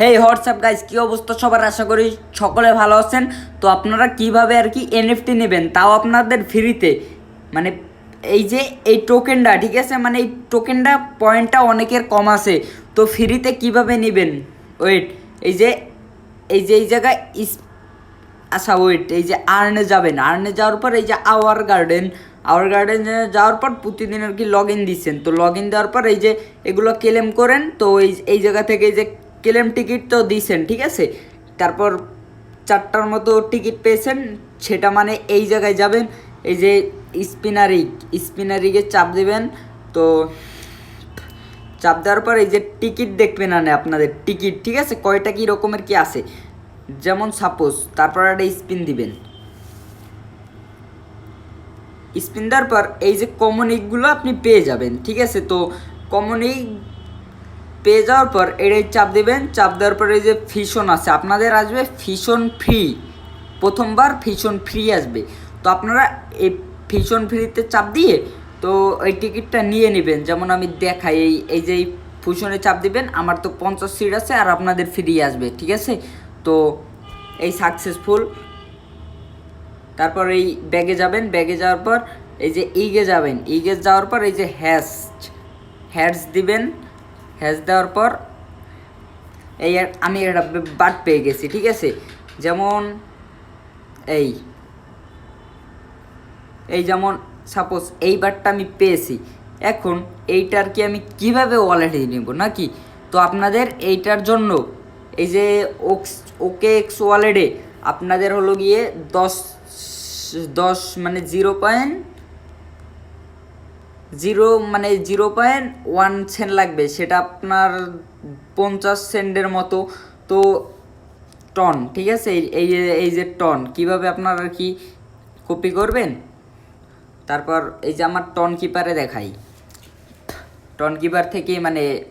হেই WhatsApp guys কী অবস্থা সবার? আশা করি সকলে ভালো আছেন। তো আপনারা কীভাবে আর কি এনএফটি নেবেন? তাও আপনাদের ফ্রিতে মানে এই যে এই টোকেনটা ঠিক আছে? মানে এই টোকেনটা পয়েন্টটা অনেকের কম আছে। তো ফ্রিতে কীভাবে নেবেন? ওয়েট এই যে এই যে, এই জায়গায় ইস আচ্ছা ওয়েট এই যে আর্নে যাবেন। আর্নে যাওয়ার পর এই যে আওয়ার গার্ডেন আওয়ার গার্ডেনে যাওয়ার পর প্রতিদিন আর কি লগ ইন দিচ্ছেন। তো লগ ইন দেওয়ার পর এই যে এগুলো ক্লেম করেন। তো এই এই জায়গা থেকে এই যে ক্লেম টিকিট তো দিয়েছেন ঠিক আছে? তারপর চারটার মতো টিকিট পেয়েছেন, সেটা মানে এই জায়গায় যাবেন, এই যে স্পিনারিক স্পিনারিকে চাপ দেবেন, তো চাপ দেওয়ার পর এই যে টিকিট দেখবেন না আপনাদের, টিকিট, ঠিক আছে? কয়টা কী রকমের কি আছে? যেমন সাপোজ, তারপর একটা স্পিন দিবেন। স্পিন দেওয়ার পর এই যে কমনিকগুলো আপনি পেয়ে যাবেন, ঠিক আছে? তো কমনিক পেয়ে যাওয়ার পর এটাই চাপ দেবেন, চাপ দেওয়ার পর এই যে ফিশন আছে, আপনাদের আসবে ফিশন ফ্রি প্রথমবার ফিশন ফ্রি আসবে। তো আপনারা এই ফিশন ফ্রিতে চাপ দিয়ে তো এই টিকিটটা নিয়ে নেবেন। যেমন আমি দেখাই, এই এই যে ফুশনে চাপ দিবেন, আমার তো পঞ্চাশ সিট আছে আর আপনাদের ফ্রি আসবে, ঠিক আছে? তো এই সাকসেসফুল তারপর এই ব্যাগে যাবেন ব্যাগে যাওয়ার পর এই যে ইগে যাবেন ইগে যাওয়ার পর এই যে হ্যাশ হ্যাশ দিবেন। হ্যাশ দেওয়ার পর এই আমি একটা বাট পেয়ে গেছি, ঠিক আছে? যেমন এই এই যেমন সাপোজ এই বারটা আমি পেয়েছি, এখন এইটার কি আমি কীভাবে ওয়ালেটে নেব নাকি? তো আপনাদের এইটার জন্য এই যে ওক্স, ওকে এক্স ওয়ালেটে আপনাদের হলো গিয়ে দশ দশ মানে জিরো পয়েন্ট জিরো মানে জিরো পয়েন্ট ওয়ান সেন্ট লাগবে, সেটা আপনার পঞ্চাশ সেন্টের মতো। তো টন ঠিক আছে? এই এই যে- এই যে টন কীভাবে আপনার আর কি কপি করবেন? তারপর এই যে আমার টন কিপারে দেখাই। টন কিপার থেকে মানে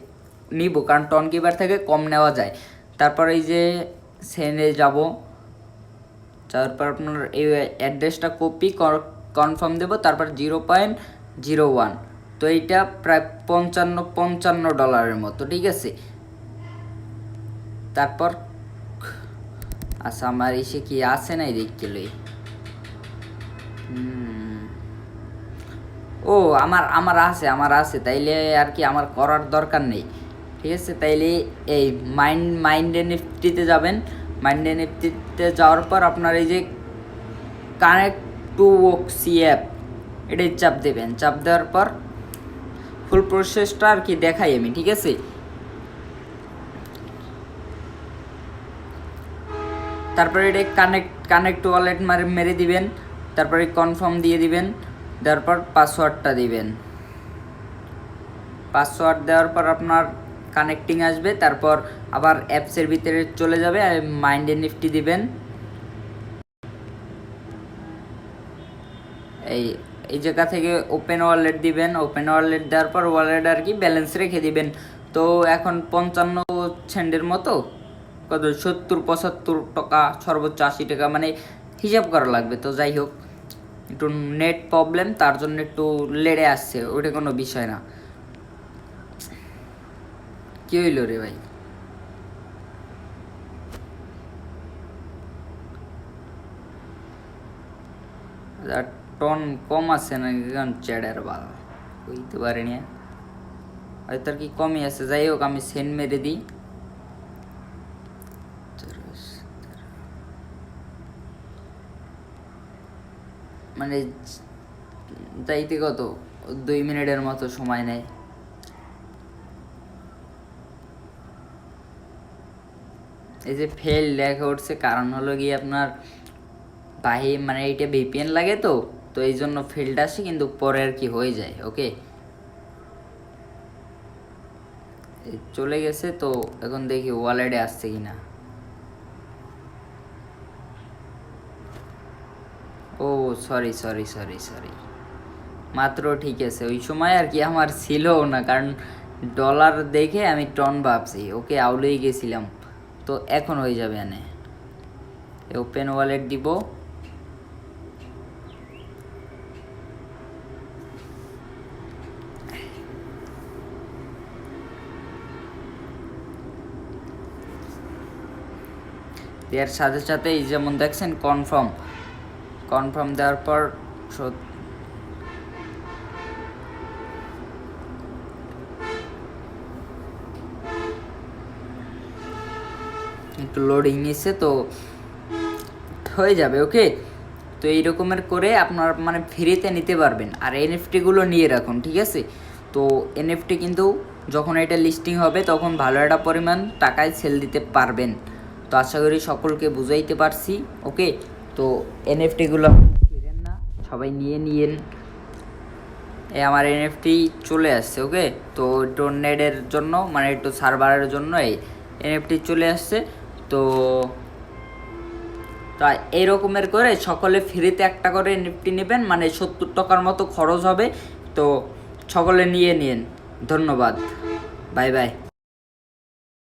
নিব, কারণ টন কিপার থেকে কম নেওয়া যায়। তারপর এই যে সেনে যাব। তারপর আপনার এই অ্যাড্রেসটা কপি কনফার্ম দেবো। তারপর জিরো পয়েন্ট জিরো ওয়ান। তো এইটা প্রায় পঞ্চান্ন পঞ্চান্ন ডলারের মতো, ঠিক আছে? তারপর আচ্ছা আমার এসে কি আছে নাই দেখতে লই? ও, আমার আমার আছে আমার আছে। তাইলে আর কি আমার করার দরকার নেই। ঠিক আছে? তাইলে এই মাইন্ড মাইন্ড এনএফটিতে যাবেন। মাইন্ড এনএফটিতে যাওয়ার পর আপনার এই যে কানেক্ট টু সি অ্যাপ এটাই চাপ দেবেন। চাপ দেওয়ার পর ফুল প্রসেসটা আর কি দেখাই আমি, ঠিক আছে? তারপরে এটা কানেক্ট কানেক্ট ওয়ালেট মারে, মেরে দিবেন। তারপরে কনফার্ম দিয়ে দিবেন। দেওয়ার পর পাসওয়ার্ডটা দিবেন। পাসওয়ার্ড দেওয়ার পর আপনার কানেক্টিং আসবে, তারপর আবার অ্যাপসের ভিতরে চলে যাবে, আর মাইন্ড নিফটি দিবেন। এই এই জায়গা থেকে ওপেন ওয়ালেট দিবেন ওপেন ওয়ালেট দেওয়ার পর ওয়ালেট আর কি ব্যালেন্স রেখে দিবেন। তো এখন পঞ্চান্ন সেন্টের মতো, কত? সত্তর, পঁচাত্তর টাকা, সর্বোচ্চ আশি টাকা মানে হিসাব করা লাগবে। তো যাই হোক, একটু নেট প্রবলেম তার জন্য একটু লেড়ে আসছে, ওটা কোনো বিষয় না। কি হইল রে ভাই? আর টন কম আছে না কারণ চ্যাডের বাল বুঝতে পারিনি হয়তো আর কি কমই আছে যাই হোক আমি সেন মেরে দিই মানে যাইতে কত দুই মিনিটের মতো সময় নেয় এই যে ফেল লেখা উঠছে, কারণ হলো গিয়ে আপনার বাহি মানে এইটা ভিপিএন লাগে তো। তো এই জন্য ফিল্ড আসে, কিন্তু পরে আর কি হয়ে যায় ওকে চলে গেছে, তো এখন দেখি ওয়ালেটে আসছে কিনা। ও সরি সরি সরি সরি মাত্র ঠিক আছে, ওই সময় আর কি আমার ছিল না, কারণ ডলার দেখে আমি টন ভাবছি ওকে আউলেই গেছিলাম। তো এখন হয়ে যাবে এনে। ওপেন ওয়ালেট দিব। এর সাথে সাথে এই যেমন দেখছেন কনফার্ম কনফার্ম দেওয়ার পর একটু লোডিং নিচ্ছে তো হয়ে যাবে ওকে তো এই রকমের করে আপনার মানে ফ্রিতে নিতে পারবেন। আর এনএফটিগুলো নিয়ে রাখুন, ঠিক আছে? তো এনএফটি কিন্তু যখন এটা লিস্টিং হবে, তখন ভালো একটা পরিমাণ টাকায় সেল দিতে পারবেন। তো আশা করি সকলকে বুঝাইতে পারছি, ওকে? তো এনএফটিগুলো ফিরেন না, সবাই নিয়ে নিয়েন। এই আমার এনএফটি চলে আসছে, ওকে? তো টোনেডের জন্য মানে একটু সার্ভারের জন্য এই এনএফটি চলে আসছে, তো তা এই রকমের করে সকলে ফ্রিতে একটা করে নিফটি নেবেন মানে সত্তর টাকার মতো খরচ হবে, তো সকলে নিয়ে নিন ধন্যবাদ। Bye bye.